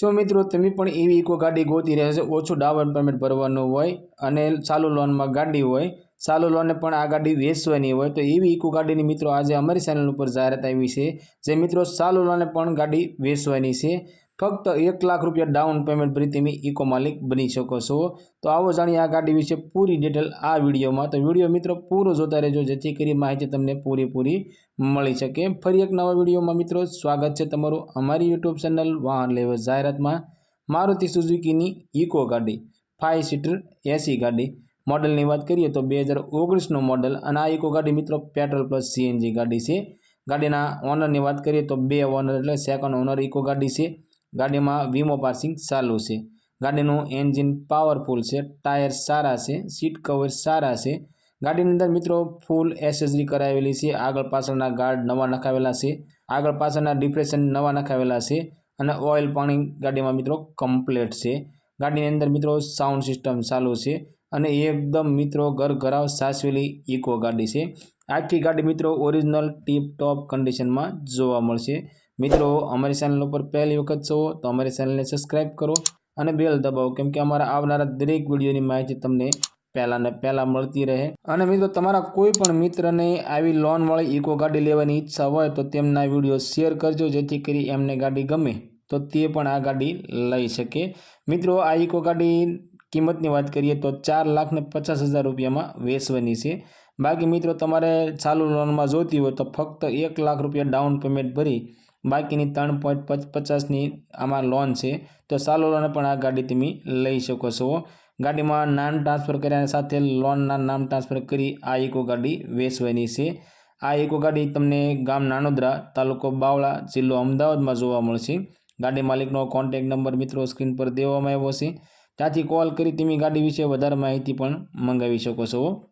શું મિત્રો, તમે પણ એવી ઇકો ગાડી ગોતી રહ્યા છો? ઓછું ડાઉન પેમેન્ટ ભરવાનું હોય અને ચાલુ લોનમાં ગાડી હોય, ચાલુ લોને પણ આ ગાડી વેચવાની હોય, તો એવી ઇકો ગાડીની મિત્રો આજે અમારી ચેનલ ઉપર જાહેરાત આવી છે. જે મિત્રો, ચાલુ લોને પણ ગાડી વેચવાની છે. ફક્ત એક લાખ રૂપિયા ડાઉન પેમેન્ટ ભરી તમે ઇકો માલિક બની શકો છો. તો આવો જાણીએ આ ગાડી વિશે પૂરી ડિટેલ આ વિડીયોમાં. તો વીડિયો મિત્રો પૂરો જોતા રહેજો, જેથી કરી માહિતી તમને પૂરેપૂરી મળી શકે. ફરી એક નવા વિડીયોમાં મિત્રો સ્વાગત છે તમારું અમારી યુટ્યુબ ચેનલ વાહન લેવા જાહેરાતમાં. મારુતિ સુઝુકીની ઇકો ગાડી ફાઇવ સીટર એસી ગાડી. મોડલની વાત કરીએ તો બે હજાર ઓગણીસનું મોડલ અને આ ઇકો ગાડી મિત્રો પેટ્રોલ પ્લસ સીએનજી ગાડી છે. ગાડીના ઓનરની વાત કરીએ તો બે ઓનર એટલે સેકન્ડ ઓનર ઇકો ગાડી છે. ગાડીમાં વીમો પાર્સિંગ ચાલુ છે. ગાડીનું એન્જિન પાવરફુલ છે, ટાયર સારા છે, સીટ કવર સારા છે. ગાડીની અંદર મિત્રો ફૂલ એસેસરી કરાવેલી છે, આગળ પાછળના ગાર્ડ નવા નખાવેલા છે, આગળ પાછળના ડિપ્રેશન નવા નખાવેલા છે અને ઓઇલ પાણી ગાડીમાં મિત્રો કમ્પ્લેટ છે. ગાડીની અંદર મિત્રો સાઉન્ડ સિસ્ટમ ચાલુ છે અને એકદમ મિત્રો ઘર ઘરાવ સાચવેલી ઇકો ગાડી છે. આખી ગાડી મિત્રો ઓરિજિનલ ટીપ ટોપ કન્ડિશનમાં જોવા મળશે. મિત્રો, અમારી ચેનલ ઉપર પહેલી વખત છો તો અમારી ચેનલને સબસ્ક્રાઈબ કરો અને બેલ દબાવો કેમ કે અમારા આવનારા દરેક વિડીયોની માહિતી તમને પહેલાં ને પહેલાં મળતી રહે. અને મિત્રો, તમારા કોઈ પણ મિત્રને આવી લોનવાળી ઇકો ગાડી લેવાની ઈચ્છા હોય તો તેમના વીડિયો શેર કરજો, જેથી કરી એમને ગાડી ગમે તો તે પણ આ ગાડી લઈ શકે. મિત્રો, આ ઇકો ગાડી કિંમતની વાત કરીએ તો ચાર લાખ ને પચાસ હજાર રૂપિયામાં વેચવાની છે. બાકી મિત્રો, તમારે ચાલુ લોનમાં જોતી હોય તો ફક્ત એક લાખ રૂપિયા ડાઉન પેમેન્ટ ભરી બાકીની ત્રણ પોઈન્ટ પચાસની આમાં લોન છે, તો સારો લોન પણ આ ગાડી તમે લઈ શકો છો. ગાડીમાં નામ ટ્રાન્સફર કર્યા સાથે લોનના નામ ટ્રાન્સફર કરી આ ઇકો ગાડી વેચવાની છે. આ ઇકો ગાડી તમને ગામ નાનોદરા તાલુકો બાવળા જિલ્લો અમદાવાદમાં જોવા મળશે. ગાડી માલિકનો કોન્ટેક નંબર મિત્રો સ્ક્રીન પર દેવામાં આવ્યો છે. ત્યાંથી કોલ કરી તમે ગાડી વિશે વધારે માહિતી પણ મંગાવી શકો છો.